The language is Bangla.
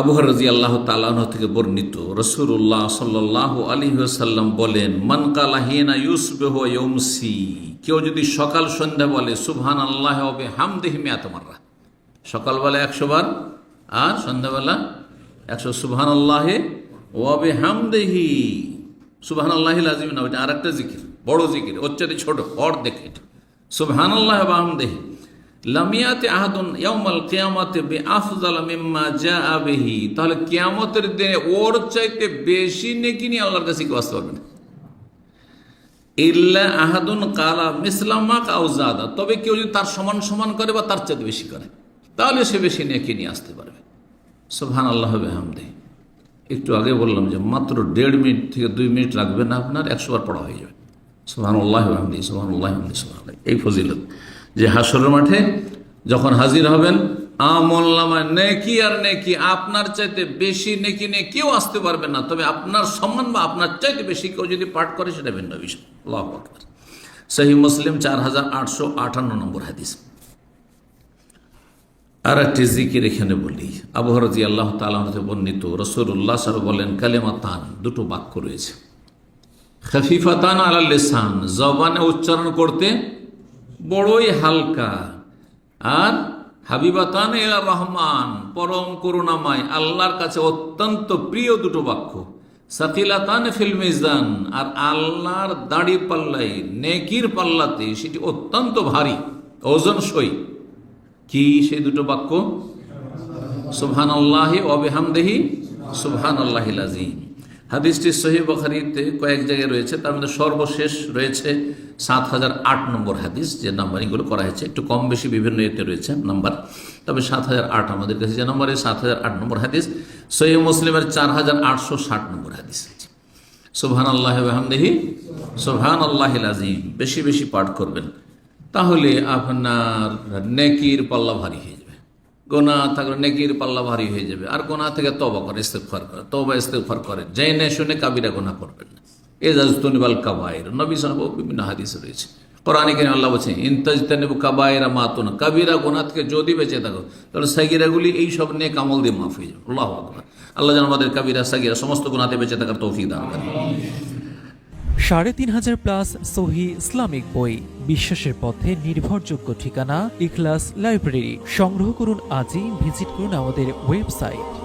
আবুহর রাজি আল্লাহ তালাহ থেকে বর্ণিত রসুল্লাহ সাল্লাহ আলী সাল্লাম বলেন, মান কালাহিনা ইউসবেহ ইয়মসি কেউ যদি সকাল সন্ধ্যা বলে সুবহান আল্লাহ হবে হামদেহি মেয়াতমাররা সকালবেলা একশো বার আর সন্ধ্যাবেলা একশো সুবহান আল্লাহে ওয়াবে হামদেহি সুবহান আল্লাহ আজিম না, ওইটা আর একটা জিকির, বড় জিকির, ওর ছোট অর্ধেক এটা সুবহান আল্লাহ হামদেহি লামিয়াতে আহাদুন ইয়াউমাল কিয়ামাতে বে আফজাল মিম্মা জাআ বিহি। তাহলে কিয়ামতের দিনে ওর চাইতে বেশি নেকি নিয়ে আল্লাহর কাছে কেউ আসতে পারবে না। ইল্লা আহাদুন কালা মিসলামা কাউজাদা তবে কেউ যদি তার সমান সমান করে বা তার চাইতে বেশি করে, তাহলে সে বেশি নেকি নিয়ে আসতে পারবে। সুবহান আল্লাহ হামদে একটু আগে বললাম যে মাত্র দেড় মিনিট থেকে দুই মিনিট লাগবে না আপনার, একশো বার পড়া হয়ে যাবে। সুবহান আল্লাহ হামদি সুবহান আল্লাহ হামদি সুবহান এই ফজিলত। যে হাসরের মাঠে যখন হাজির হবেন আমল্লামায় নেকি আর নেকি, আপনার চাইতে বেশি নেকি নিয়ে কেউ আসতে পারবে না। তবে আপনার সম্মান বা আপনার চাইতে বেশি কেউ যদি পাঠ করে, সেটা ভিন্ন বিষয়। আল্লাহ সহি মুসলিম চার হাজার আটশো আটান্ন নম্বর হাদিস। আর একটি জিকির এখানে বলি। আবহরজি আল্লাহ তালাতে বর্ণিত রসুল্লাহ সাহেব বলেন কালেমা তান দুটো বাক্য রয়েছে। খফিফাতান আলাল লিসান, জবানে উচ্চারণ করতে বড়ই হালকা। আর হাবিবাতান এলা রহমান, পরম করুণাময়, আল্লাহর কাছে অত্যন্ত প্রিয় দুটো বাক্য। সাকিলাতান ফিল মিজান, আর আল্লাহর দাড়ি পাল্লাই নেকির পাল্লাতে সেটি অত্যন্ত ভারী, ওজন সই। কি সেই দুটো বাক্য? সুবহান আল্লাহি অবেহামদেহি সুবহান আল্লাহ আজিম হাদিসটি সহি বখারিতে কয়েক জায়গায় রয়েছে, তার মধ্যে সর্বশেষ রয়েছে সাত হাজার আট নম্বর হাদিস, যে নাম্বারিংগুলো করা হয়েছে। একটু কম বেশি বিভিন্ন এতে রয়েছে নাম্বার, তবে সাত হাজার আট আমাদের কাছে যে নম্বরে সাত হাজার আট নম্বর হাদিস সহি মুসলিমের চার হাজার আটশো ষাট নম্বর হাদিস সুবহান আল্লাহ আহমদেহি সুবহান আল্লাহ আজিম বেশি বেশি পাঠ করবেন। তাহলে আপনার নেকির পাল্লা ভারী গোনা থাকলে নেকির পাল্লা ভারী হয়ে যাবে। আর গোনা থেকে তবা করে ইস্তেফার করে। তবা ইস্তেফার করে। জেনে শুনে কাবিরা গোনা করবেন না। এজাজতনিবাল কাবায়ের। নবী সাহেব বিভিন্ন হাদিস রয়েছে। কোরআনে কেন আল্লাহ বলছে ইন্তাজতানিবু কাবায়েরা মাতুন। কাবিরা গোনা থেকে যদি বেঁচে থাকো, তাহলে সাগিরাগুলি এই সব নিয়ে কামল দিয়ে মাফ হয়ে যাবে। আল্লাহ আল্লাহ যেন আমাদের কাবিরা, সাগিরা সমস্ত গুণাতে বেঁচে থাকার তৌফিক দান করেন। সাড়ে তিন হাজার প্লাস সহি ইসলামিক বই, বিশ্বাসের পথে নির্ভরযোগ্য ঠিকানা, ইখলাস লাইব্রেরি। সংগ্রহ করুন আজই, ভিজিট করুন আমাদের ওয়েবসাইট।